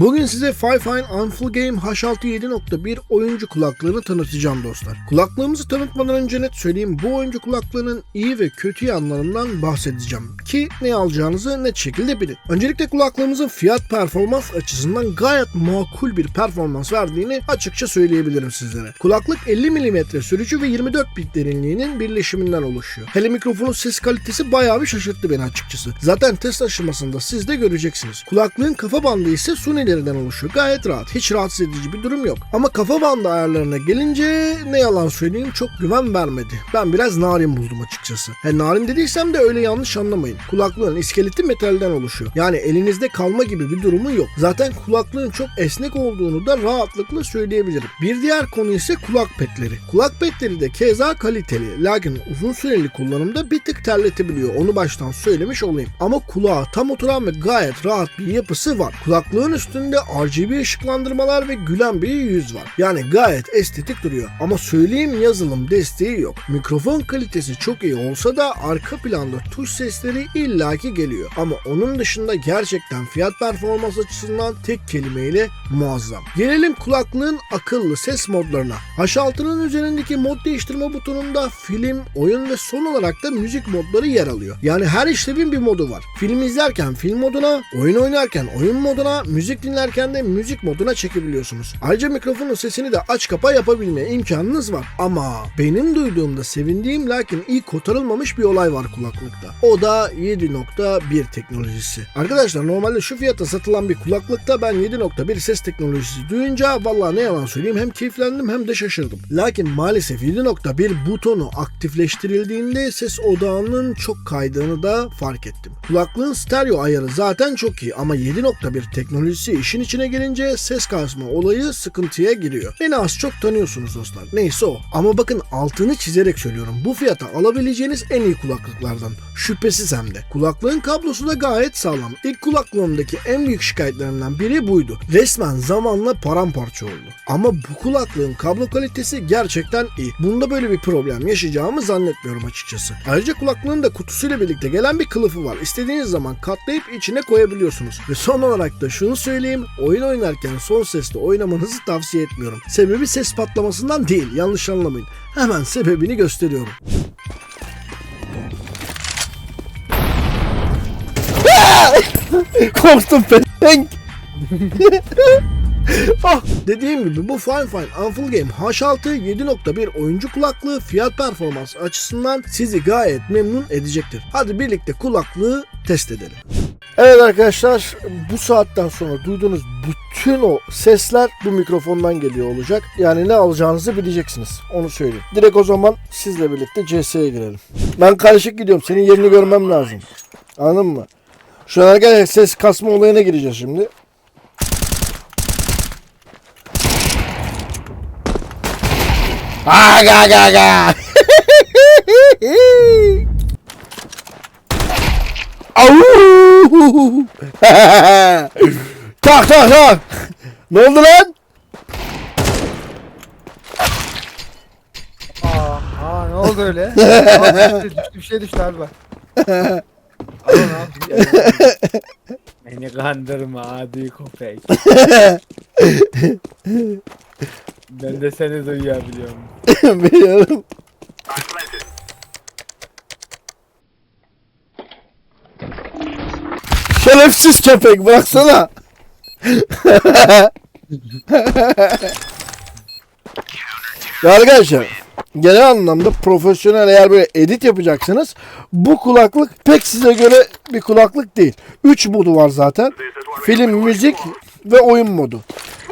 Bugün size Fi-Fine Unfull Game H6 7.1 oyuncu kulaklığını tanıtacağım dostlar. Kulaklığımızı tanıtmadan önce net söyleyeyim bu oyuncu kulaklığının iyi ve kötü yanlarından bahsedeceğim. Ki ne alacağınızı net şekilde bilin. Öncelikle kulaklığımızın fiyat performans açısından gayet makul bir performans verdiğini açıkça söyleyebilirim sizlere. Kulaklık 50 mm sürücü ve 24 bit derinliğinin birleşiminden oluşuyor. Hele mikrofonun ses kalitesi bayağı bir şaşırttı beni açıkçası. Zaten test aşamasında siz de göreceksiniz. Kulaklığın kafa bandı ise Sony'lerinden oluşuyor. Gayet rahat. Hiç rahatsız edici bir durum yok. Ama kafa bandı ayarlarına gelince ne yalan söyleyeyim çok güven vermedi. Ben biraz narin buldum açıkçası. He narin dediysem de öyle yanlış anlamayın. Kulaklığın iskeleti metalden oluşuyor. Yani elinizde kalma gibi bir durumu yok. Zaten kulaklığın çok esnek olduğunu da rahatlıkla söyleyebilirim. Bir diğer konu ise kulak petleri. Kulak petleri de keza kaliteli. Lakin uzun süreli kullanımda bir tık terletebiliyor. Onu baştan söylemiş olayım. Ama kulağa tam oturan ve gayet rahat bir yapısı var. Kulaklığın üstünde RGB ışıklandırmalar ve gülen bir yüz var. Yani gayet estetik duruyor. Ama söyleyeyim yazılım desteği yok. Mikrofon kalitesi çok iyi olsa da arka planda tuş sesleri illaki geliyor. Ama onun dışında gerçekten fiyat performans açısından tek kelimeyle muazzam. Gelelim kulaklığın akıllı ses modlarına. H6'nın üzerindeki mod değiştirme butonunda film, oyun ve son olarak da müzik modları yer alıyor. Yani her işlevin bir modu var. Film izlerken film moduna, oyun oynarken oyun moduna, müzik dinlerken de müzik moduna çekebiliyorsunuz. Ayrıca mikrofonun sesini de aç kapa yapabilme imkanınız var. Ama benim duyduğumda sevindiğim lakin iyi kotarılmamış bir olay var kulaklıkta. O da 7.1 teknolojisi. Arkadaşlar normalde şu fiyata satılan bir kulaklıkta ben 7.1 ses teknolojisi duyunca vallahi ne yalan söyleyeyim hem keyiflendim hem de şaşırdım. Lakin maalesef 7.1 butonu aktifleştirildiğinde ses odağının çok kaydığını da fark ettim. Kulaklığın stereo ayarı zaten çok iyi ama 7.1 teknolojisi işin içine gelince ses kasma olayı sıkıntıya giriyor. Beni az çok tanıyorsunuz dostlar. Neyse o. Ama bakın altını çizerek söylüyorum. Bu fiyata alabileceğiniz en iyi kulaklıklardan. Şüphesiz hem de. Kulaklığın kablosu da gayet sağlam. İlk kulaklığımdaki en büyük şikayetlerimden biri buydu. Resmen zamanla paramparça oldu. Ama bu kulaklığın kablo kalitesi gerçekten iyi. Bunda böyle bir problem yaşayacağımı zannetmiyorum açıkçası. Ayrıca kulaklığın da kutusuyla birlikte gelen bir kılıfı var. İstediğiniz zaman katlayıp içine koyabiliyorsunuz. Ve son olarak da şunu söyleyeyim. Oyun oynarken son sesle oynamanızı tavsiye etmiyorum. Sebebi ses patlamasından değil. Yanlış anlamayın. Hemen sebebini gösteriyorum. Korktum ben. ah dediğim gibi bu Fine Fine Unfull Game H6 7.1 oyuncu kulaklığı fiyat performans açısından sizi gayet memnun edecektir. Hadi birlikte kulaklığı test edelim. Evet arkadaşlar bu saatten sonra duyduğunuz bütün o sesler bu mikrofondan geliyor olacak. Yani ne alacağınızı bileceksiniz. Onu söyleyeyim. Direkt o zaman sizle birlikte CS'ye girelim. Ben karışık gidiyorum. Senin yerini görmem lazım. Anladın mı? Şu an arkadaşlar ses kasma olayına gireceğiz şimdi. Aga aga aga. Au! tak tak tak. Ne oldu lan? Aa, aa ne oldu öyle? Aa, düştü, düştü, bir şey düştü abi bak. Beni kandırma adi köpek. ben de seni duyabiliyorum. Biliyorum. Şerefsiz köpek bıraksana. ya arkadaşlar genel anlamda profesyonel eğer böyle edit yapacaksınız bu kulaklık pek size göre bir kulaklık değil. 3 modu var zaten. Film, müzik ve oyun modu.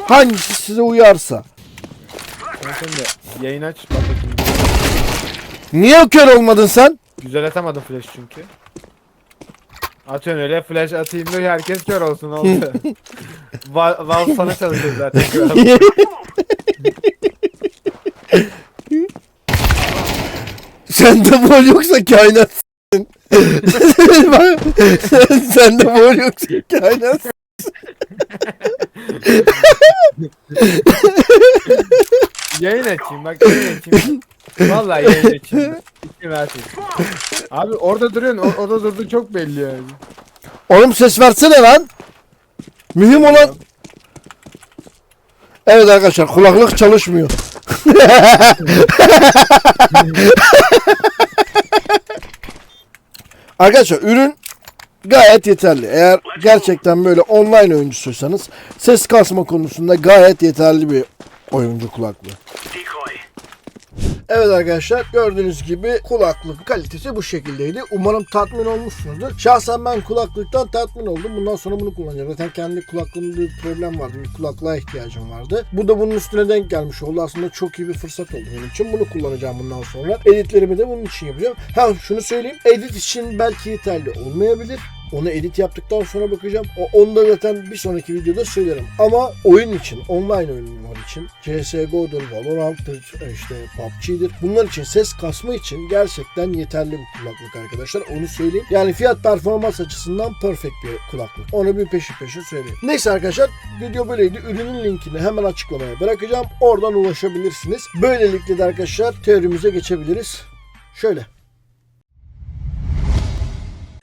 Hangisi size uyarsa. Ben sen de yayın aç. Niye kör olmadın sen? Güzel atamadım flash çünkü. Atıyorsun öyle flash atayım diyor herkes kör olsun oldu. Val, Val sana çalışıyor zaten. Sende bol yoksa kainat. Sende bol yoksa kainat. Yayın açayım bak yayın açayım. Vallahi yayın açayım. Versin. Abi orada duruyorsun. or- orada durduğun çok belli yani. Oğlum ses versene lan. Mühim olan Evet arkadaşlar kulaklık çalışmıyor. arkadaşlar ürün gayet yeterli. Eğer gerçekten böyle online oyuncusuysanız ses kasma konusunda gayet yeterli bir oyuncu kulaklığı. Evet arkadaşlar gördüğünüz gibi kulaklık kalitesi bu şekildeydi. Umarım tatmin olmuşsunuzdur. Şahsen ben kulaklıktan tatmin oldum. Bundan sonra bunu kullanacağım. Zaten kendi kulaklığımda bir problem vardı. Bir kulaklığa ihtiyacım vardı. Bu da bunun üstüne denk gelmiş oldu. Aslında çok iyi bir fırsat oldu benim için. Bunu kullanacağım bundan sonra. Editlerimi de bunun için yapacağım. Ha şunu söyleyeyim. Edit için belki yeterli olmayabilir. Onu edit yaptıktan sonra bakacağım. O, onu da zaten bir sonraki videoda söylerim. Ama oyun için, online oyunlar için CSGO'dur, Valorant'tır, işte PUBG'dir. Bunlar için ses kasma için gerçekten yeterli bir kulaklık arkadaşlar. Onu söyleyeyim. Yani fiyat performans açısından perfect bir kulaklık. Onu bir peşin peşin söyleyeyim. Neyse arkadaşlar video böyleydi. Ürünün linkini hemen açıklamaya bırakacağım. Oradan ulaşabilirsiniz. Böylelikle de arkadaşlar teorimize geçebiliriz. Şöyle.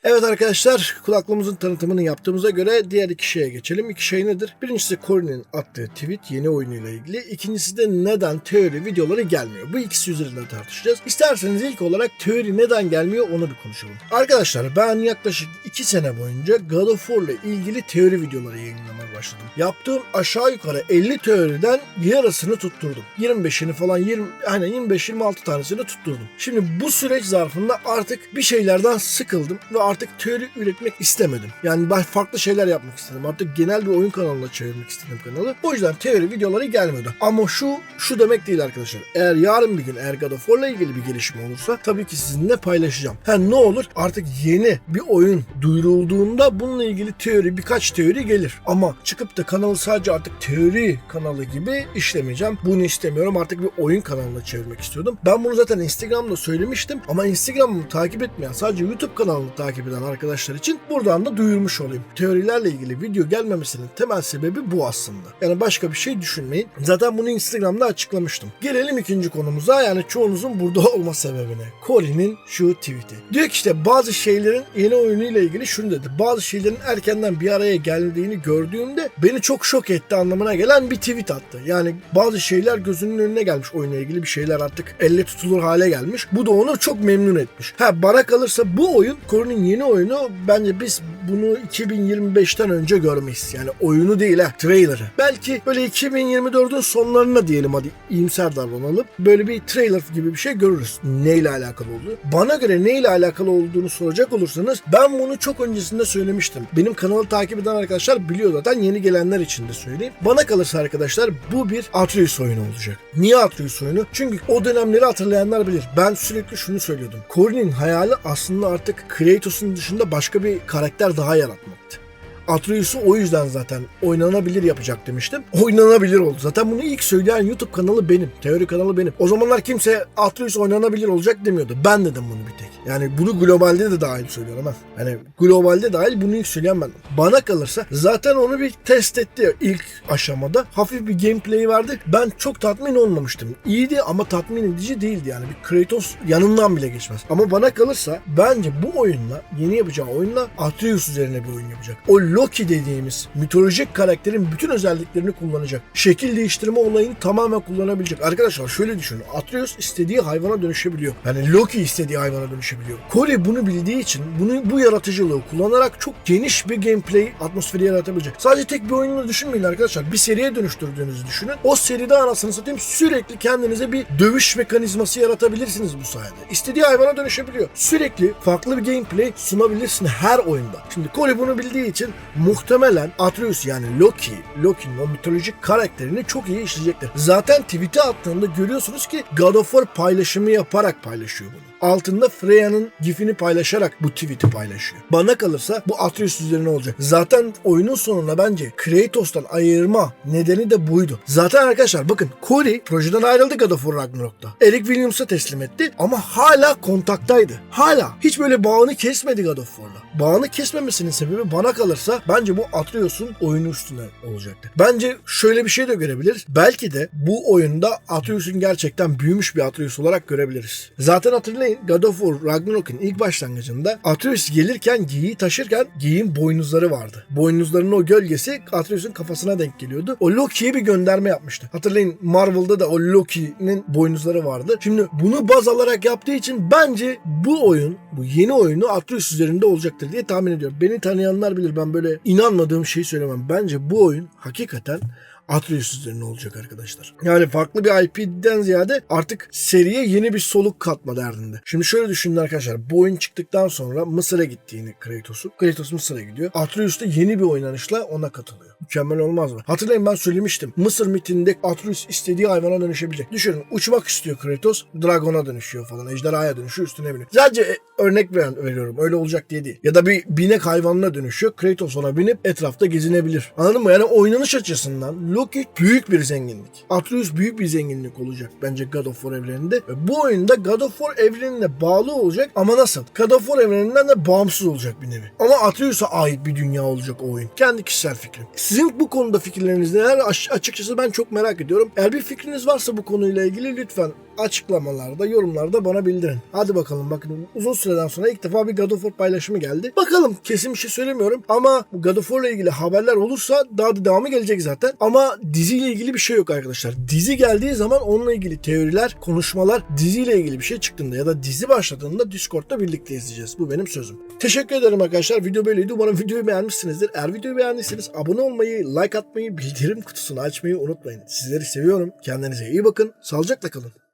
Evet arkadaşlar kulaklığımızın tanıtımını yaptığımıza göre diğer iki şeye geçelim. İki şey nedir? Birincisi Cory'nin attığı tweet yeni oyunuyla ilgili. İkincisi de neden teori videoları gelmiyor. Bu ikisi üzerinden tartışacağız. İsterseniz ilk olarak teori neden gelmiyor onu bir konuşalım. Arkadaşlar ben yaklaşık iki sene boyunca God of War ile ilgili teori videoları yayınlamaya başladım. Yaptığım aşağı yukarı 50 teoriden yarısını tutturdum. 25'ini falan 20 hani 25-26 tanesini tutturdum. Şimdi bu süreç zarfında artık bir şeylerden sıkıldım ve artık teori üretmek istemedim. Yani ben farklı şeyler yapmak istedim. Artık genel bir oyun kanalına çevirmek istedim kanalı. O yüzden teori videoları gelmiyordu. Ama şu şu demek değil arkadaşlar. Eğer yarın bir gün eğer God of War'la ilgili bir gelişme olursa tabii ki sizinle paylaşacağım. Ha ne olur artık yeni bir oyun duyurulduğunda bununla ilgili teori birkaç teori gelir. Ama çıkıp da kanalı sadece artık teori kanalı gibi işlemeyeceğim. Bunu istemiyorum. Artık bir oyun kanalına çevirmek istiyordum. Ben bunu zaten Instagram'da söylemiştim ama Instagram'ı takip etmeyen sadece YouTube kanalını takip eden arkadaşlar için buradan da duyurmuş olayım. Teorilerle ilgili video gelmemesinin temel sebebi bu aslında. Yani başka bir şey düşünmeyin. Zaten bunu Instagram'da açıklamıştım. Gelelim ikinci konumuza yani çoğunuzun burada olma sebebine. Colin'in şu tweet'i. Diyor ki işte bazı şeylerin yeni oyunuyla ilgili şunu dedi. Bazı şeylerin erkenden bir araya geldiğini gördüğümde beni çok şok etti anlamına gelen bir tweet attı. Yani bazı şeyler gözünün önüne gelmiş oyunla ilgili bir şeyler artık elle tutulur hale gelmiş. Bu da onu çok memnun etmiş. Ha bana kalırsa bu oyun Colin'in yeni oyunu bence biz bunu 2025'ten önce görmeyiz. Yani oyunu değil ha trailer'ı. Belki böyle 2024'ün sonlarına diyelim hadi iyimser davranalım. Böyle bir trailer gibi bir şey görürüz. Neyle alakalı olduğunu. Bana göre neyle alakalı olduğunu soracak olursanız ben bunu çok öncesinde söylemiştim. Benim kanalı takip eden arkadaşlar biliyor zaten yeni gelenler için de söyleyeyim. Bana kalırsa arkadaşlar bu bir Atreus oyunu olacak. Niye Atreus oyunu? Çünkü o dönemleri hatırlayanlar bilir. Ben sürekli şunu söylüyordum. Corin'in hayali aslında artık Kratos'un dışında başka bir karakter daha yaratmaktı. Atreus'u o yüzden zaten oynanabilir yapacak demiştim. Oynanabilir oldu. Zaten bunu ilk söyleyen YouTube kanalı benim. Teori kanalı benim. O zamanlar kimse Atreus oynanabilir olacak demiyordu. Ben dedim bunu bir tek. Yani bunu globalde de dahil söylüyorum ha. Yani globalde dahil bunu ilk söyleyen ben. Bana kalırsa zaten onu bir test etti ilk aşamada. Hafif bir gameplay vardı. Ben çok tatmin olmamıştım. İyiydi ama tatmin edici değildi yani. Bir Kratos yanından bile geçmez. Ama bana kalırsa bence bu oyunla yeni yapacağı oyunla Atreus üzerine bir oyun yapacak. O Loki dediğimiz mitolojik karakterin bütün özelliklerini kullanacak. Şekil değiştirme olayını tamamen kullanabilecek. Arkadaşlar şöyle düşünün. Atreus istediği hayvana dönüşebiliyor. Yani Loki istediği hayvana dönüşebiliyor. Corey bunu bildiği için bunu bu yaratıcılığı kullanarak çok geniş bir gameplay atmosferi yaratabilecek. Sadece tek bir oyununu düşünmeyin arkadaşlar. Bir seriye dönüştürdüğünüzü düşünün. O seride anasını satayım sürekli kendinize bir dövüş mekanizması yaratabilirsiniz bu sayede. İstediği hayvana dönüşebiliyor. Sürekli farklı bir gameplay sunabilirsin her oyunda. Şimdi Corey bunu bildiği için muhtemelen Atreus yani Loki, Loki'nin o mitolojik karakterini çok iyi işleyecektir. Zaten tweet'e attığında görüyorsunuz ki God of War paylaşımı yaparak paylaşıyor bunu altında Freya'nın gifini paylaşarak bu tweet'i paylaşıyor. Bana kalırsa bu Atreus üzerine olacak. Zaten oyunun sonunda bence Kratos'tan ayırma nedeni de buydu. Zaten arkadaşlar bakın Corey projeden ayrıldı God of War Ragnarok'ta. Eric Williams'a teslim etti ama hala kontaktaydı. Hala. Hiç böyle bağını kesmedi God of War'la. Bağını kesmemesinin sebebi bana kalırsa bence bu Atreus'un oyunu üstüne olacaktı. Bence şöyle bir şey de görebiliriz. Belki de bu oyunda Atreus'un gerçekten büyümüş bir Atreus olarak görebiliriz. Zaten hatırlayın Hatırlayın God of War Ragnarok'un ilk başlangıcında Atreus gelirken geyiği taşırken geyiğin boynuzları vardı. Boynuzlarının o gölgesi Atreus'un kafasına denk geliyordu. O Loki'ye bir gönderme yapmıştı. Hatırlayın Marvel'da da o Loki'nin boynuzları vardı. Şimdi bunu baz alarak yaptığı için bence bu oyun, bu yeni oyunu Atreus üzerinde olacaktır diye tahmin ediyorum. Beni tanıyanlar bilir ben böyle inanmadığım şeyi söylemem. Bence bu oyun hakikaten Atreus üzerine olacak arkadaşlar. Yani farklı bir IP'den ziyade artık seriye yeni bir soluk katma derdinde. Şimdi şöyle düşünün arkadaşlar. Bu oyun çıktıktan sonra Mısır'a gittiğini Kratos'un. Kratos Mısır'a gidiyor. Atreus da yeni bir oynanışla ona katılıyor. Mükemmel olmaz mı? Hatırlayın ben söylemiştim. Mısır mitinde Atreus istediği hayvana dönüşebilecek. Düşünün uçmak istiyor Kratos. Dragon'a dönüşüyor falan. Ejderhaya dönüşüyor üstüne biniyor. Sadece e, örnek veren, veriyorum. Öyle olacak diye değil. Ya da bir binek hayvanına dönüşüyor. Kratos ona binip etrafta gezinebilir. Anladın mı? Yani oynanış açısından Loki büyük bir zenginlik. Atreus büyük bir zenginlik olacak bence God of War evreninde. Ve bu oyunda God of War evrenine bağlı olacak ama nasıl? God of War evreninden de bağımsız olacak bir nevi. Ama Atreus'a ait bir dünya olacak o oyun. Kendi kişisel fikrim. Sizin bu konuda fikirleriniz neler? Açıkçası ben çok merak ediyorum. Eğer bir fikriniz varsa bu konuyla ilgili lütfen açıklamalarda, yorumlarda bana bildirin. Hadi bakalım bakın uzun süreden sonra ilk defa bir God of War paylaşımı geldi. Bakalım kesin bir şey söylemiyorum ama bu God of War'la ilgili haberler olursa daha da devamı gelecek zaten. Ama diziyle ilgili bir şey yok arkadaşlar. Dizi geldiği zaman onunla ilgili teoriler, konuşmalar diziyle ilgili bir şey çıktığında ya da dizi başladığında Discord'da birlikte izleyeceğiz. Bu benim sözüm. Teşekkür ederim arkadaşlar. Video böyleydi. Umarım videoyu beğenmişsinizdir. Eğer videoyu beğendiyseniz abone olmayı, like atmayı, bildirim kutusunu açmayı unutmayın. Sizleri seviyorum. Kendinize iyi bakın. Sağlıcakla kalın.